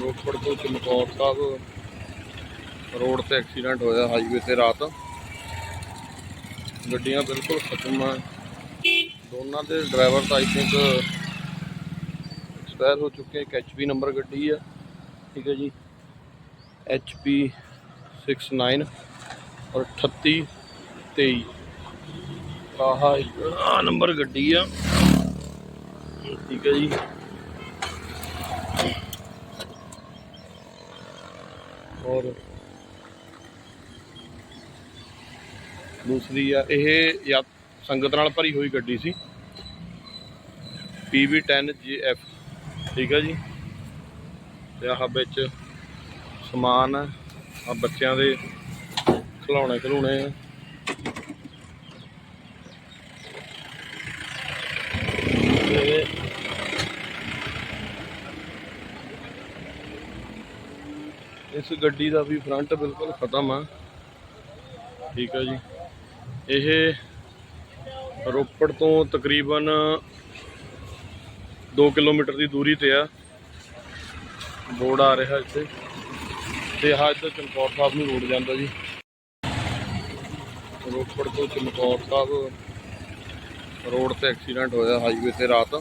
ਰੋਪੜ ਤੋਂ ਚਮਕੌਰ ਸਾਹਿਬ ਰੋਡ ਤੇ ਐਕਸੀਡੈਂਟ ਹੋਇਆ ਹਾਈਵੇ ਤੇ ਰਾਤ। ਗੱਡੀਆਂ ਬਿਲਕੁਲ ਖਤਮ ਆ। ਦੋਨਾਂ ਦੇ ਡਰਾਈਵਰ ਤਾਂ ਆਈ ਥਿੰਕ ਐਕਸਪਾਇਰ ਹੋ ਚੁੱਕੇ ਇੱਕ ਐਚਪੀ ਨੰਬਰ ਗੱਡੀ ਆ। ਠੀਕ ਹੈ ਜੀ। ਐਚਪੀ 69 ਔਰ 38 23 ਆਹ ਆਹ ਨੰਬਰ ਗੱਡੀ ਆ। ਠੀਕ ਹੈ ਜੀ। ਔਰ ਦੂਸਰੀ ਆ, ਇਹ ਯਾ ਸੰਗਤ ਨਾਲ ਭਰੀ ਹੋਈ ਗੱਡੀ ਸੀ। PV10JF ਠੀਕ ਆ ਜੀ? ਤੇ ਆਹ ਵਿੱਚ ਸਮਾਨ ਆ, ਬੱਚਿਆਂ ਦੇ ਖਿਡੌਣੇ ਖਿਡੌਣੇ ਆ ਤੇ ਇਸ ਗੱਡੀ ਦਾ ਵੀ ਫਰੰਟ ਬਿਲਕੁਲ ਖਤਮ ਆ। ਠੀਕ ਆ ਜੀ। ਇਹ ਰੋਪੜ ਤੋਂ ਤਕਰੀਬਨ 2 ਕਿਲੋਮੀਟਰ ਦੀ ਦੂਰੀ ਤੇ ਆ। ਰੋਡ ਆ ਰਿਹਾ ਇੱਥੇ। ਤੇ ਆਹ ਇੱਧਰ ਚਮਕੌਰ ਸਾਹਿਬ ਨੂੰ ਰੋਡ ਜਾਂਦਾ ਜੀ। ਰੋਪੜ ਤੋਂ ਚਮਕੌਰ ਸਾਹਿਬ ਰੋਡ ਤੇ ਐਕਸੀਡੈਂਟ ਹੋਇਆ ਹਾਈਵੇ ਤੇ ਰਾਤ।